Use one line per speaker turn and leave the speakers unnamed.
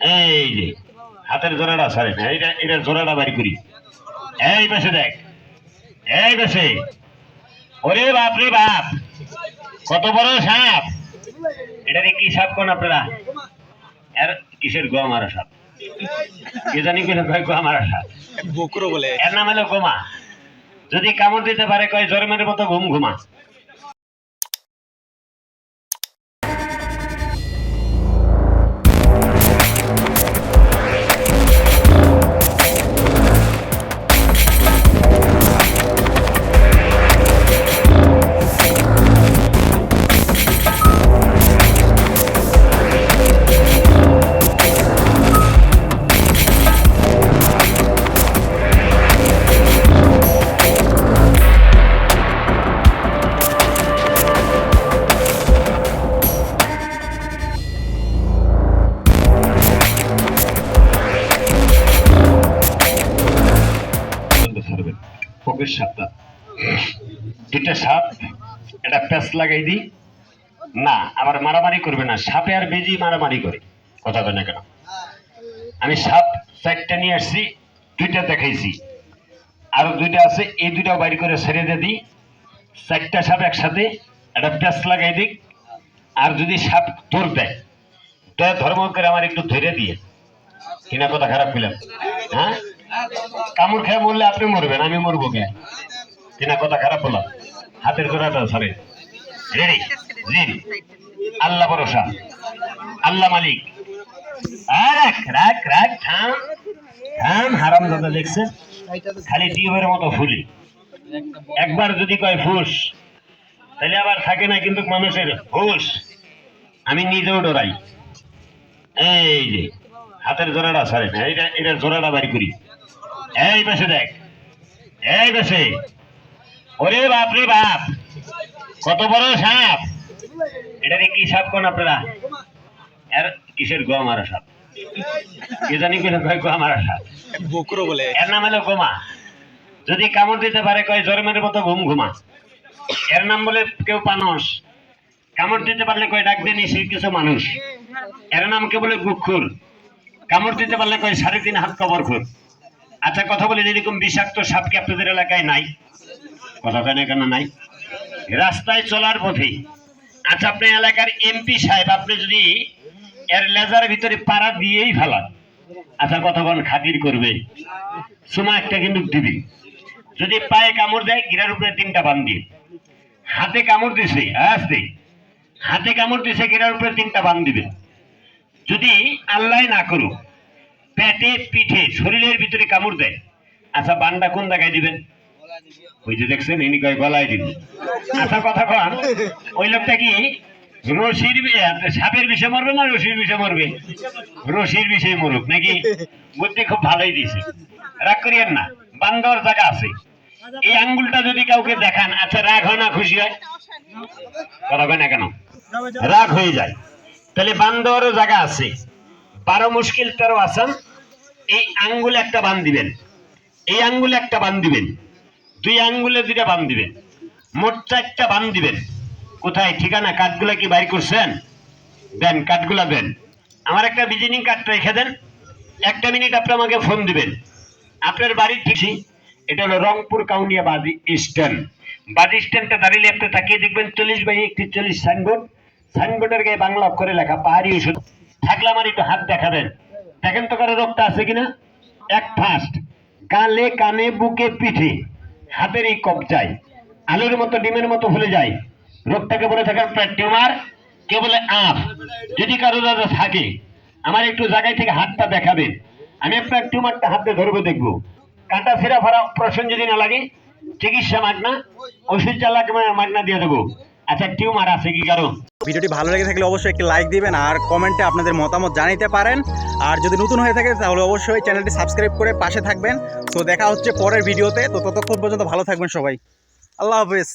এই যে হাতের জোড়াটা সারে না এইটা এটা জোড়াটা বাড়ি করি। এই বেশে দেখ এই বেশে ওরে বাপ রে বাপ কত বড় সাপ। এটা কি সাপ কোন আপনারা? এর কিসের গো মারা সাপ? কে জানি কিনা কয় গো মারা সাপ।
বকুরো বলে।
এর নাম হলো গোমা। যদি কামড় দিতে পারে কয় জরমের মতো ঘুম ঘুমা। পকের সাপটা দুটা সাপ এটা প্যাঁচ লাগাই দিই। না, আবার মারামারি করবে না, সাপে আর বেজি মারামারি করে। কথা তো না কেন? আমি সাপ চারটা নিয়ে আসছি, দুইটা দেখাইছি। আরও দুইটা আছে, এই দুইটাও বাইর করে ছেড়ে দিয়ে দিই। চারটা সাপ একসাথে, একটা প্যাঁচ লাগাই দিক আর যদি সাপ তোর দেয়, দয়া ধর্ম করে আমার একটু ধরে দিয়ে। কিনা কথা খারাপ পেলাম হ্যাঁ? কামড় খেয়ে মরলে আপনি মরবেন, আমি মরবো কে? কিনা কথা খারাপ বললাম হাতের জোড়াটা সরে রেডি জিন আল্লাহ ভরসা। আল্লাহ মালিক। রাখ রাখ রাখ দেখছে। খালি মতো একবার যদি কয় ফুস, তাহলে আবার থাকে না কিন্তু মানুষের আমি নিজেও ডরাই। এই যে, হাতের জোড়াটা সরে না এইটা এটার জোড়াটা বাড়ি করি। এই বেশে দেখ। এই বেশে ওরে বাপ রে বাপ। কত বড় সাপ। এটা কি সাপ কোন আপনারা? এর কিসের গোয়া মারা সাপ? কে জানি কিনা কয় গোয়া মারা সাপ।
বকুরো বলে।
এর নাম হলো গোমা। যদি কামড় দিতে পারে কয় জরমের মতো ঘুম ঘুমা। এর নাম বলে কেউ পানস। কামড় দিতে পারলে কয় ডাক দেনি সে কিছু মানুষ। এর নাম কে বলে গুক্ষুর। কামড় দিতে পারলে কয় সাড়ে তিন হাত কবর খুর। আচ্ছা কথা বলেন, এরকম বিষাক্ত সাপ কি আপনাদের এলাকায় নাই? কথা কেন কেন নাই। রাস্তায় চলার পথে। আচ্ছা আপনার এলাকার এমপি সাহেব, আপনি যদি এর লেজার ভিতরে পাড়া দিয়েই ফেলান আচ্ছা কতক্ষণ খাতির করবে। সময় একটা কিন্তু দিবি যদি পায়ে কামড় দেয়, গিরার উপরে তিনটা বান দিয়ে। হাতে কামড় দিছে, আসতে। হাতে কামড় দিছে, গিরার উপরে তিনটা বান দিবে। যদি আল্লাহ না করুক পেটে, পিঠে, শরীরের ভিতরে কামড় দেয়। আচ্ছা বানটা কোন জায়গায় দিবেন? ওই যে দেখছেন, ইনি কয়, গলায় দিবেন আচ্ছা কথা কন। ওই লোকটা কি? রশির সাপের মরবে না রশির মরবে? রশির মরুক, নাকি? বুদ্ধি খুব ভালোই দিয়েছে। রাগ করিয়েন না বান্দর জায়গা আছে। এই আঙ্গুলটা যদি কাউকে দেখান আচ্ছা রাগ হয় না, খুশি হয়? কথা না কেন? রাগ হয়ে যায়। তাহলে বান্দরও জায়গা আছে। বারো মুশকিল তেরো আসান। এই আঙ্গুলে একটা বান দিবেন। এই আঙ্গুলে একটা বান দিবেন। দুই আঙ্গুলে দুইটা বান দিবেন। মোট চারটা বান দিবেন। কোথায়? ঠিকানা? কাঠগুলা কি বাইর করছেন? দেন, কাঠগুলা দেন। আমার একটা ভিজিটিং কার্ড রেখে দেন। একটা মিনিট আপনি আমাকে ফোন দিবেন। আপনার বাড়ির ঠিকই এটা হলো রংপুর কাউনিয়া বাদি স্ট্যান্ড। বাদি স্ট্যান্ডটা দাঁড়িয়ে আপনি তাকিয়ে দেখবেন চল্লিশ বাই একত্রিশ সাইনবোর্ড। সাইনবোর্ডের গায়ে বাংলা অক্ষরে লেখা পাহাড়ি ওষুধ। থাকলে আমার একটু হাত দেখা দেন। দেখেন তো কারও রোগটা আছে কিনা? এক ফার্স্ট গালে কানে, বুকে পিঠে, হাতের এই কবজায়, আলুর মতো, ডিমের মতো ফুলে যায়। রোগটাকে বলে থাকে আপনার টিউমার, কে বলে আপ যদি কারও দাদা থাকে, আমার একটু জায়গায় থেকে হাতটা দেখাবেন। আমি আপনার টিউমারটা হাতে ধরবো, দেখব। কাঁটা ফেরা ফারা অপারেশন যদি না লাগে, চিকিৎসা মাগনা, ওষুধ চালাক মাগনা দিয়ে দেবো। আচ্ছা টিউমার আছে, কি কারণ?
ভিডিওটি ভালো লেগে থাকলে অবশ্যই একটি লাইক দিবেন আর কমেন্টে আপনাদের মতামত জানাইতে পারেন। আর যদি নতুন হয়ে থাকে, তাহলে অবশ্যই চ্যানেলটি সাবস্ক্রাইব করে পাশে থাকবেন। তো দেখা হচ্ছে পরের ভিডিওতে। তো ততক্ষণ পর্যন্ত ভালো থাকবেন সবাই। আল্লাহ হাফেজ।